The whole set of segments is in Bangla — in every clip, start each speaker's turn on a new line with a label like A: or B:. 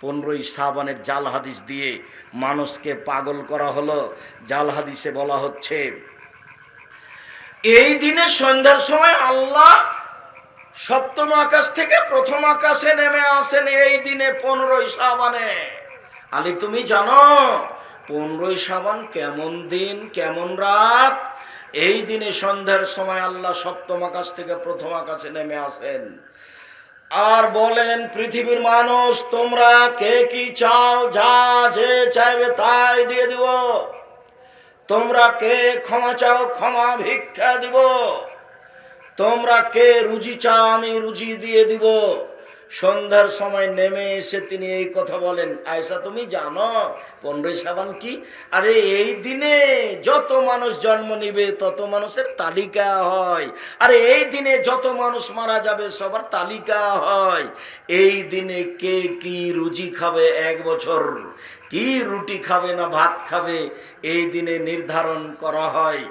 A: পনেরোই সাবানের জাল হাদিস দিয়ে মানুষকে পাগল করা হলো। জাল হাদিসে বলা হচ্ছে, এই দিনে সন্ধ্যার সময় আল্লাহ সপ্তম আকাশ থেকে প্রথম আকাশে নেমে আসেন এই দিনে পনেরোই সাবানে। আলি, তুমি জানো পনেরোই সাবান কেমন দিন, কেমন রাত? এই দিনে সন্ধ্যার সময় আল্লাহ সপ্তম আকাশ থেকে প্রথম আকাশে নেমে আসেন। আর বলেন পৃথিবীর মানুষ, তোমরা কে কি চাও? যা যে চাইবে তাই দিয়ে দিব। তোমরা কে ক্ষমা চাও, ক্ষমা ভিক্ষা দিব। তোমরা কে রুজি চাও, আমি রুজি দিয়ে দিব। সন্ধ্যার সময় নেমে এসে তিনি এই কথা বলেন আয়সা তুমি জানো পনেরোই সাবান কি? আরে, এই দিনে যত মানুষ জন্ম নিবে, তত মানুষের তালিকা হয়। আরে, এই দিনে যত মানুষ মারা যাবে, সবার তালিকা হয়। এই দিনে কে কি রুজি খাবে এক বছর? কি রুটি খাবে না ভাত খাবে, এই দিনে নির্ধারণ করা হয়।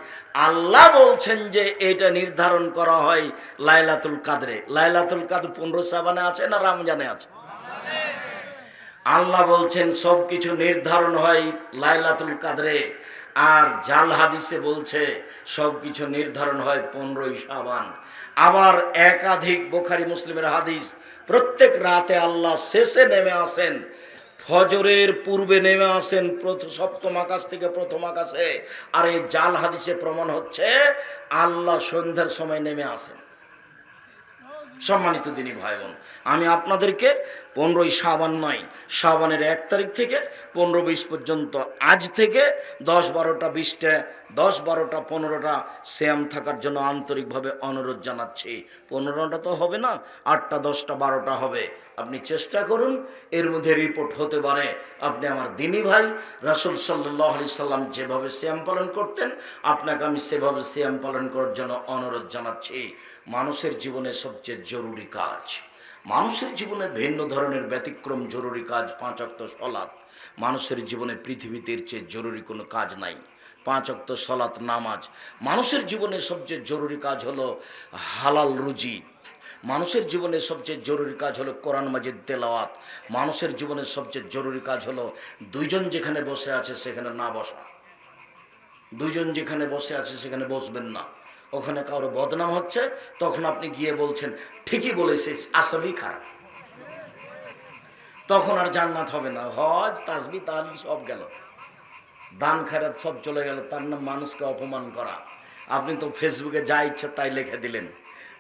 A: আল্লাহ বলছেন যে এটা নির্ধারণ করা হয় লাইলাতুল কাদরে। লাইলাতুল কাদর পনেরো সাবানে আছে না রামজানে আছে? আল্লাহ বলছেন সব কিছু নির্ধারণ হয় লাইলাতুল কাদরে। আর জাল হাদিসে বলছে সব কিছু নির্ধারণ হয় পনেরোই সাবান আবার একাধিক বোখারি মুসলিমের হাদিস, প্রত্যেক রাতে আল্লাহ শেষে নেমে আসেন। ফজরের পূর্বে নেমে আসেন সপ্তম আকাশ থেকে প্রথম আকাশে। আর এই জাল হাদিসে প্রমাণ হচ্ছে, আল্লাহ সন্ধ্যার সময় নেমে আসেন। সম্মানিত দিনী ভাই বোন আমি আপনাদেরকে পনেরোই সাবান নয় সাবানের এক তারিখ থেকে পনেরো বিশ পর্যন্ত, আজ থেকে দশ বারোটা বিশটা, দশ বারোটা পনেরোটা শ্যাম থাকার জন্য আন্তরিকভাবে অনুরোধ জানাচ্ছি। পনেরোটা তো হবে না, আটটা, দশটা, বারোটা হবে। আপনি চেষ্টা করুন, এর মধ্যে রিপোর্ট হতে পারে। আপনি আমার দিনী ভাই, রাসুল সাল্লাহ সাল্লাম যেভাবে শ্যাম পালন করতেন, আপনাকে আমি সেভাবে শ্যাম পালন করার জন্য অনুরোধ জানাচ্ছি। মানুষের জীবনে সবচেয়ে জরুরি কাজ। মানুষের জীবনে ভিন্ন ধরনের ব্যতিক্রম জরুরি কাজ পাঁচ অক্ত সলাৎ। মানুষের জীবনে পৃথিবীতে চেয়ে জরুরি কোনো কাজ নাই। পাঁচ অক্ত সলাৎ নামাজ। মানুষের জীবনে সবচেয়ে জরুরি কাজ হলো হালাল রুজি। মানুষের জীবনে সবচেয়ে জরুরি কাজ হলো কোরআন মাজিদ তেলাওয়াত। মানুষের জীবনে সবচেয়ে জরুরি কাজ হলো দুইজন যেখানে বসে আছে সেখানে না বসা। দুইজন যেখানে বসে আছে সেখানে বসবেন না। ওখানে কারও বদনাম হচ্ছে, তখন আপনি গিয়ে বলছেন, ঠিকই বলেছে আসলেই খারাপ। তখন আর জান্নাত হবে না। হজ তাসবি তাহলে সব গেল। দান খারাপ সব চলে গেল। তার নাম মানুষকে অপমান করা। আপনি তো ফেসবুকে যা ইচ্ছা তাই লিখে দিলেন।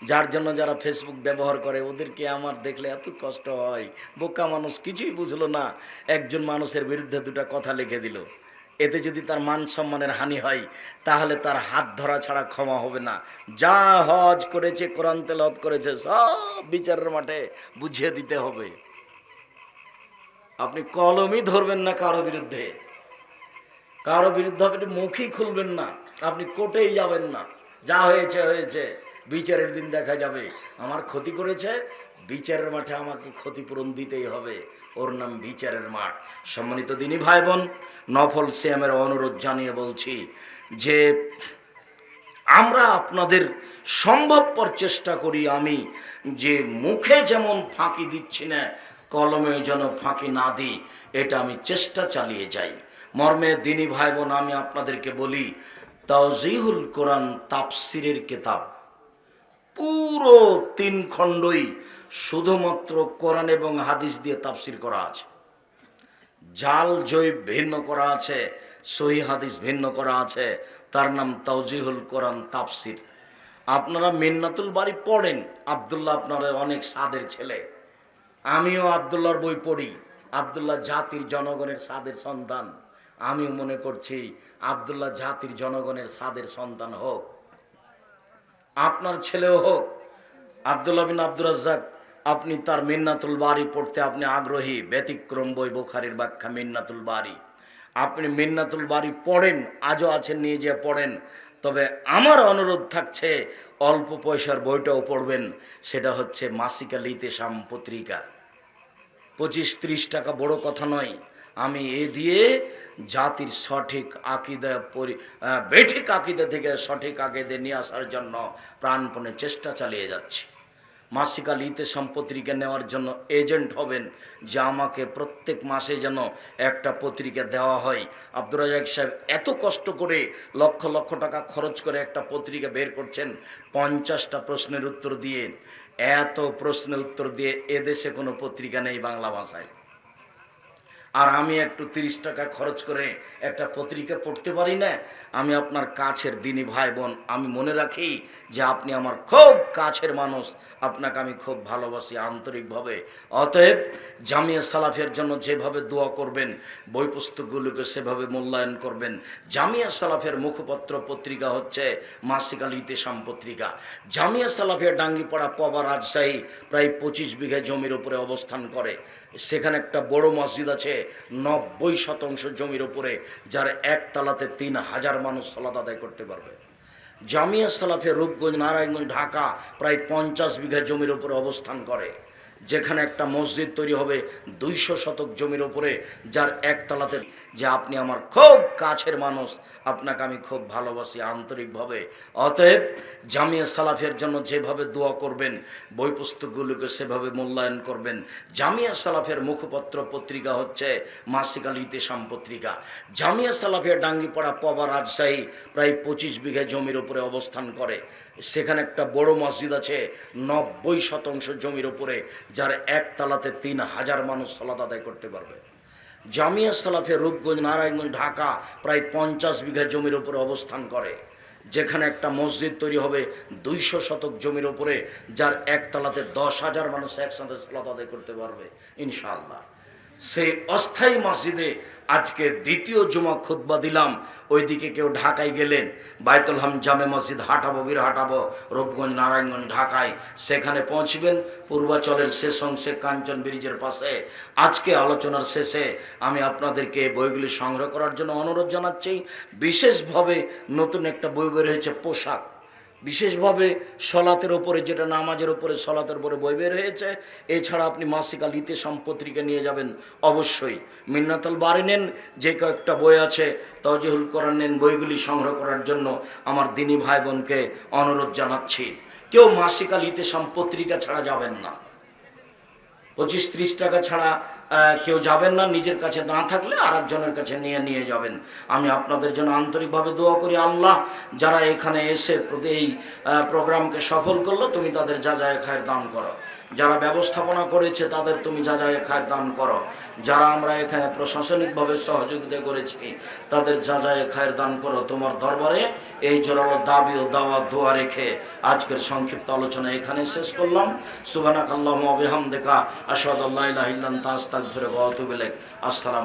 A: যার জন্য যারা ফেসবুক ব্যবহার করে, ওদেরকে আমার দেখলে এত কষ্ট হয়। বোকা মানুষ, কিছুই বুঝলো না। একজন মানুষের বিরুদ্ধে দুটো কথা লিখে দিল। এতে যদি তার মান সম্মানের হানি হয়, তাহলে তার হাত ধরা ছাড়া ক্ষমা হবে না। যা হজ করেছে, কোরআন তেলত করেছে, সব বিচারের মাঠে বুঝিয়ে দিতে হবে। আপনি কলমই ধরবেন না কারও বিরুদ্ধে। কারও বিরুদ্ধে আপনি মুখই খুলবেন না। আপনি কোর্টেই যাবেন না। যা হয়েছে হয়েছে। বিচারের দিন দেখা যাবে। আমার ক্ষতি করেছে বিচারের মাঠে আমাকে ক্ষতিপূরণ দিতেই হবে। ওর নাম বিচারের মাঠ। সম্মানিত দিনী ভাই বোন নফল শ্যামের অনুরোধ জানিয়ে বলছি যে আমরা আপনাদের সম্ভবপর চেষ্টা করি আমি যে মুখে যেমন ফাঁকি দিচ্ছি না, কলমে যেন ফাঁকি না দিই, এটা আমি চেষ্টা চালিয়ে যাই। মর্মে দিনী ভাই বোন আমি আপনাদেরকে বলি, তাওজিহুল কোরআন তাফসিরের কেতাব পুরো তিন খণ্ডই শুধুমাত্র কোরআন এবং হাদিস দিয়ে তাফসির করা আছে। জাল জৈব ভিন্ন করা আছে, সহি হাদিস ভিন্ন করা আছে, তার নাম তাওজিহুল কোরআন তাফসির। আপনারা মিন্নাতুল বাড়ি পড়েন, আবদুল্লাহ আপনার অনেক সাদের ছেলে। আমিও আবদুল্লাহর বই পড়ি, আবদুল্লাহ জাতির জনগণের সাদের সন্তান। আমিও মনে করছি আবদুল্লাহ জাতির জনগণের সাদের সন্তান হোক। আপনার ছেলেও হোক, আবদুল্লাহ বিন আব্দুর রাজ্জাক আপনি তার মিন্নাতুল বাড়ি পড়তে আপনি আগ্রহী, ব্যতিক্রম বই বোখারির ব্যাখ্যা, মিন্নাতুল বাড়ি আপনি মিন্নাতুল বাড়ি পড়েন, আজও আছেন, নিয়ে যে পড়েন। তবে আমার অনুরোধ থাকছে, অল্প পয়সার বইটাও পড়বেন, সেটা হচ্ছে মাসিকা লিতেশাম পত্রিকা। পঁচিশ ত্রিশ টাকা বড় কথা নয়, আমি এ দিয়ে জাতির সঠিক আকিদা পরি বেঠিক আকিদা থেকে সঠিক আকিদে নিয়ে আসার জন্য প্রাণপণে চেষ্টা চালিয়ে যাচ্ছি। মাসিক আল ইতেসাম পত্রিকা নেওয়ার জন্য এজেন্ট হবেন, যে আমাকে প্রত্যেক মাসে যেন একটা পত্রিকা দেওয়া হয়। আব্দুর রাজাক সাহেব এত কষ্ট করে লক্ষ লক্ষ টাকা খরচ করে একটা পত্রিকা বের করছেন, পঞ্চাশটা প্রশ্নের উত্তর দিয়ে, এত প্রশ্নের উত্তর দিয়ে এদেশে কোনো পত্রিকা নেই বাংলা ভাষায়। আর আমি একটু তিরিশ টাকা খরচ করে একটা পত্রিকা পড়তে পারি না, আমি আপনার কাছের দিনী ভাই বোন, আমি মনে রাখি যে আপনি আমার খুব কাছের মানুষ, আপনাকে আমি খুব ভালোবাসি আন্তরিকভাবে। অতএব জামিয়া সালাফের জন্য যেভাবে দোয়া করবেন বই পুস্তকগুলোকে সেভাবে মূল্যায়ন করবেন, জামিয়া সালাফের মুখপত্র পত্রিকা হচ্ছে মাসিক আল ইতেসাম পত্রিকা। জামিয়া সালাফের ডাঙ্গিপাড়া পবা রাজশাহী প্রায় পঁচিশ বিঘা জমির উপরে অবস্থান করে। সেখানে একটা বড় মসজিদ আছে, নব্বই শতাংশ জমির উপরে, যার একতলাতে তিন হাজার মানুষ সলাত আদায় করতে পারবে। জামিয়া সালাফে রূপগঞ্জ, নারায়ণগঞ্জ, ঢাকা প্রায় পঞ্চাশ বিঘা জমির উপরে অবস্থান করে, যেখানে একটা মসজিদ তৈরি হবে দুইশো শতক জমির উপরে, যার একতলাতে যে আপনি আমার খুব কাছের মানুষ, আপনাকে আমি খুব ভালোবাসি আন্তরিকভাবে। অতএব জামিয়া সালাফের জন্য যেভাবে দোয়া করবেন বই পুস্তকগুলোকে সেভাবে মূল্যায়ন করবেন। জামিয়া সালাফের মুখপত্র পত্রিকা হচ্ছে মাসিক আল ইতেসাম পত্রিকা। জামিয়া সালাফের ডাঙ্গিপাড়া পবা রাজশাহী প্রায় পঁচিশ বিঘা জমির উপরে অবস্থান করে। সেখানে একটা বড় মসজিদ আছে, নব্বই শতাংশ জমির উপরে, যার একতলাতে তিন হাজার মানুষ সলাত আদায় করতে পারবে। জামিয়া সালাফে রূপগঞ্জ, নারায়ণগঞ্জ, ঢাকা প্রায় পঞ্চাশ বিঘা জমির উপরে অবস্থান করে, যেখানে একটা মসজিদ তৈরি হবে দুইশো শতক জমির উপরে, যার একতলাতে দশ হাজার মানুষ একসাথে সালাত আদায় করতে পারবে, ইনশাআল্লাহ। সেই অস্থায়ী মসজিদে আজকে দ্বিতীয় জুমা খুতবা দিলাম। ওইদিকে কেউ ঢাকায় গেলেন। বাইতুল হাম জামে মসজিদ হাঁটাবো, বীর হাঁটাবো, রূপগঞ্জ, নারায়ণগঞ্জ, ঢাকায়। সেখানে পৌঁছবেন। পূর্বাচলের শেষ অংশে কাঞ্চন ব্রিজের পাশে। আজকে আলোচনার শেষে আমি আপনাদেরকে বইগুলি সংগ্রহ করার জন্য অনুরোধ জানাচ্ছি। বিশেষভাবে নতুন একটা বই বের হয়েছে, পোশাক। বিশেষভাবে সলাতের ওপরে যেটা নামাজের ওপরে সলাতের উপরে বই বের হয়েছে। এছাড়া আপনি মাসিকা লিতে সম্পত্রিকা নিয়ে যাবেন, অবশ্যই। মিন্নাতল বাড়ি নেন, যে কয়েকটা বই আছে তজিহুল কোরআন নেন, বইগুলি সংগ্রহ করার জন্য আমার দিনী ভাই বোনকে অনুরোধ জানাচ্ছি। কেউ মাসিকা লিতে সম্পত্রিকা ছাড়া যাবেন না। পঁচিশ ত্রিশ টাকা ছাড়া কেউ যাবেন না, নিজের কাছে না থাকলে আর একজনের কাছে নিয়ে নিয়ে যাবেন। আমি আপনাদের জন্য আন্তরিকভাবে দোয়া করি, আল্লাহ, যারা এখানে এসে এই প্রোগ্রামকে সফল করল, তুমি তাদের যা যায় খায়ের দান করো। যারা ব্যবস্থাপনা করেছে, তাদের তুমি যা যা খায়ের দান করো। যারা আমরা এখানে প্রশাসনিকভাবে সহযোগিতা করেছি, তাদের যা যা খায়ের দান করো। তোমার দরবারে এই জোরালো দাবি ও দাওয়া, দোয়া রেখে আজকের সংক্ষিপ্ত আলোচনা এখানে শেষ করলাম। সুবানাক আল্লাহ আবিহাম দেখা আসাদ আল্লাহ ইহিল্লান তাস্তাক ধরে বাতুবিলেক আসসালাম